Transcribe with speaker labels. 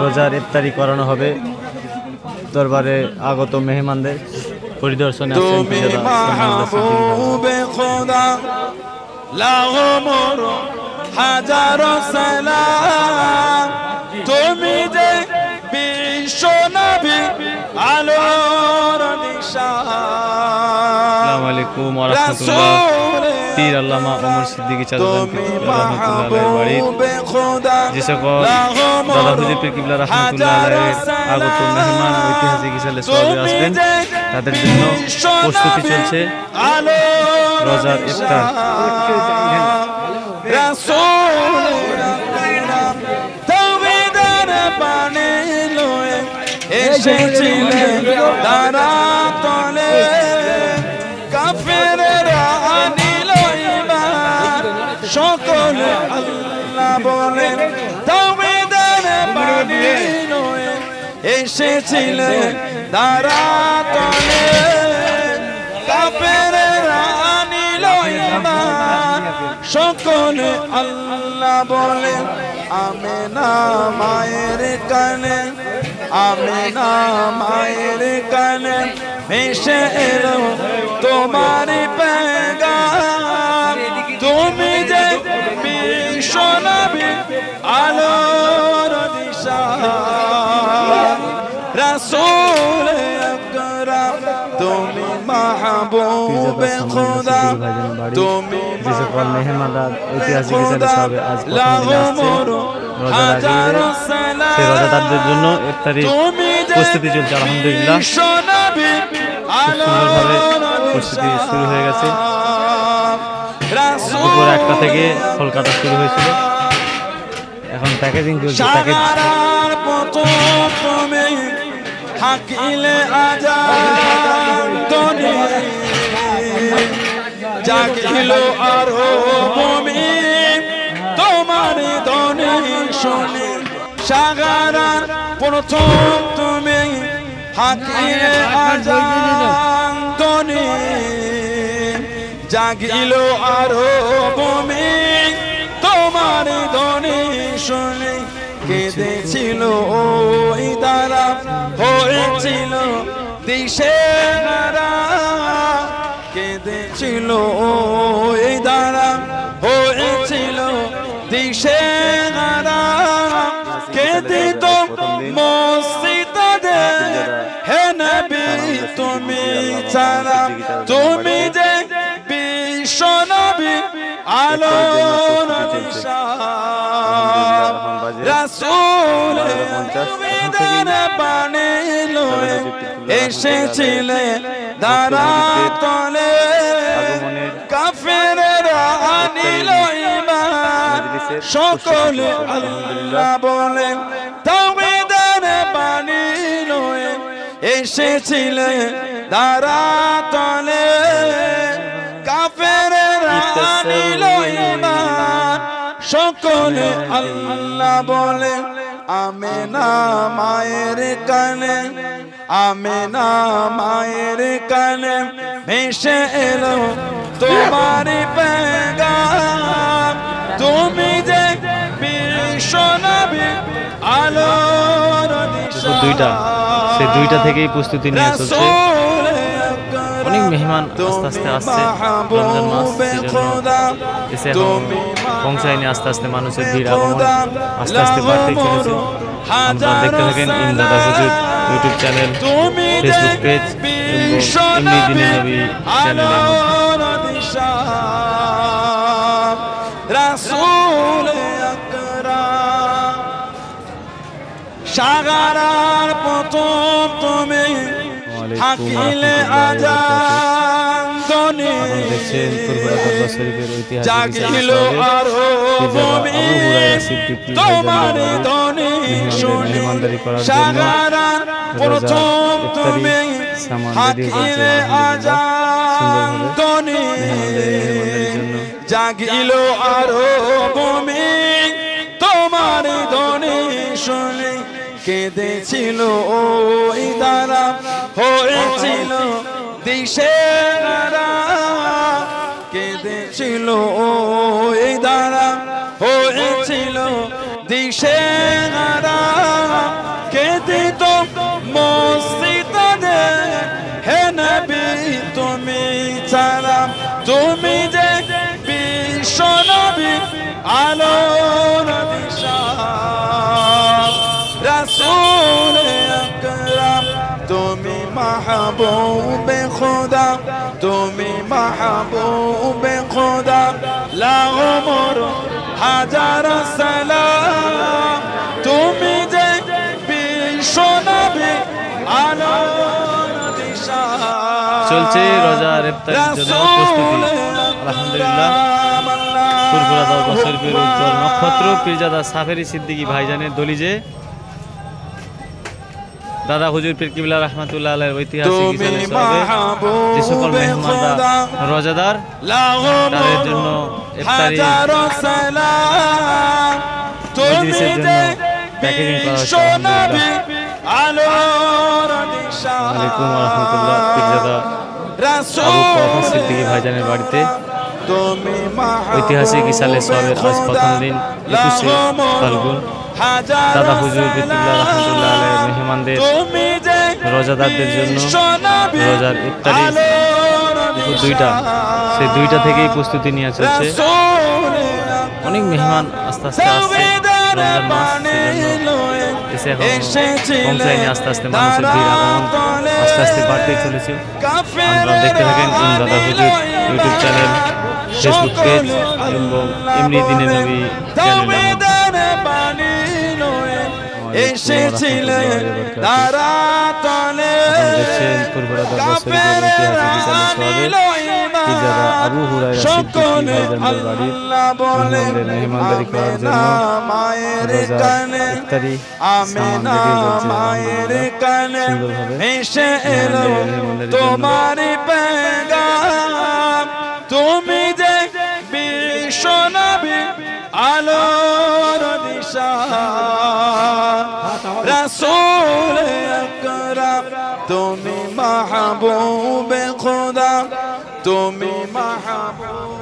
Speaker 1: রোজার ইফতারি করানো হবে। দরবারে আগত মেহমানদের পরিদর্শনে
Speaker 2: হাজারো সালাম। তুমি যে বিশ্ব নবী আলোর দিশা
Speaker 1: আসসালামু আলাইকুম ওয়া রাহমাতুল্লাহ। পীর আল্লামা ওমর সিদ্দিকী আলাইহির বাড়ির যে সকল দাদা হুজুর পীর কিবলা রহমতুল্লাহ আগত মেহমান ঐতিহাসিক হিসাবে সবে আসবেন। তাদের জন্য প্রস্তুতি চলছে। রোজার ইফতার।
Speaker 2: এসেছিলেন তারা সকলে আল্লাহ। বলেন তৌহিদের বাণী লয়ে এসেছিলেন তারা তলে। কাফেরেরা আনিল ইমান সকলে আল্লাহ বলেন আমেনা মায়ের কানে আমেনা মায়ের কানে ভেসে এলো তোমার পেগাম। তুমি যে
Speaker 1: সকল মেহমানরা ঐতিহাসিক হিসাবে সবে আজ প্রথম দিনে আসছেন রোজার আগে সেই রোজাদারদের জন্য ইফতারি প্রস্তুতি চলছে আলহামদুলিল্লাহ। সুন্দরভাবে প্রস্তুতি শুরু হয়ে গেছে। দুপুর একটা থেকে ফল কাটা শুরু হয়েছিল। এখন প্যাকেজিং চলছে প্যাকেজ
Speaker 2: হাকিলে আজাদনি জাগিল আর ভূমি তোমার দনি শুনি সাগারার প্রথম তুমি হাকিলে আজাদনি জাগিল আর ভূমি তোমার দনি শুনে কেঁদেছিল ওই দ্বারা, হয়েছিল দিশে কেঁদেছিল ওই দ্বারা হয়েছিল দিশে কেঁদে তো মসজিদে, হে নবী, তুমি ছাড়া, তুমি যে বিশ্ব নবী বিধান পানে লয়ে এসেছিলে দাঁড়া তলে। সকলে আল্লাহ বলেন তাওহীদের বাণী লয়ে এসেছিলে দাঁড়া তলে। আনিল ঈমান সকলে আল্লাহ বলে আমেনা মায়ের কানে আমেনা মায়ের কানে ভেসে এলো তোমার পেগাম। বিশ্ব নবী
Speaker 1: দুইটা সেই দুইটা থেকেই প্রস্তুতি নিয়ে চলছে। অনেক মেহমান আস্তে আস্তে আসছে রমজান মাস এসে এখন পৌঁছায় নিয়ে আস্তে আস্তে মানুষের ভিড় আগমন আস্তে আস্তে বাড়তেই চলেছে। আপনারা দেখতে থাকেন ইমদাদা হুজুর ইউটিউব চ্যানেল ফেসবুক পেজ এমনি দিনে নবী চ্যানেলের মধ্যে
Speaker 2: রাসূল সাগারার প্রথম তুমি হাকিলে আজান
Speaker 1: ঐতিহাসিক
Speaker 2: জাগিল আর ভূমি তোমার দনি শুনি। সাগারার প্রথম তুমি
Speaker 1: হয়েছে
Speaker 2: আজান
Speaker 1: জন্য।
Speaker 2: জাগিল আর ভূমি তোমার দনি শুনি। কেঁদেছিল ওই দ্বারা হয়েছিল দিশে কেঁদেছিল ওই দ্বারা হয়েছিল দিশে কেঁদে তো মসজিদে, হে নবী, তুমি চারা তুমি যে বিশ্ব নবী, আলো মাহবুবে খোদা তুমি মাহবুবে খোদা লাউমর হাজার সালাম। তুমি যে বিশ্বনবী দিশা।
Speaker 1: চলছে রোজা রেফতারির জন্য প্রস্তুতি। আলহামদুলিল্লাহ। ফুরফুরা দরবার শরীফের উজ্জ্বল নক্ষত্র পীরজাদা সাফেরি সিদ্দিকী ভাইজানের দলিজে দাদা হুজুর পীর কিবলা রহমাতুল্লাহ আলাইহির ঐতিহাসিক যে সকল মেহমানরা রোজাদার
Speaker 2: তাদের
Speaker 1: জন্য ইফতারি
Speaker 2: মজলিসের
Speaker 1: মজলিসের জন্য প্যাকেজিং করা হচ্ছে আলাইকুম রহমতুল্লাহ পীরজাদা আবু কখন সিদ্দিকী ভাইজানের বাড়িতে। ঐতিহাসিক ইসালে সবের আজ প্রথম দিন একুশে ফাল্গুন। দাদা হুজুর বিতুল্লাহ রহমতুল্লাহ মেহমানদের রোজাদারদের জন্য রোজার ইফতারি দুইটা সেই দুইটা থেকেই প্রস্তুতি নিয়ে চলছে। অনেক মেহমান আস্তে আস্তে আসছে রমজান মাস এসে এখন আস্তে আস্তে মানুষের ভিড় আগমন আস্তে আস্তে বাড়তেই চলেছে। আপনারা দেখতে থাকেন দাদা হুজুর ইউটিউব চ্যানেল ফেসবুক পেজ এবং এমনি দিনের নবী চ্যানেল
Speaker 2: এসেছিলেন তারা তলে। তোমার তুমি যে বিশ্বনবী আলোর দিশা। রসুল আকরাম তুমি মাহবুবে খোদা তুমি মাহবুব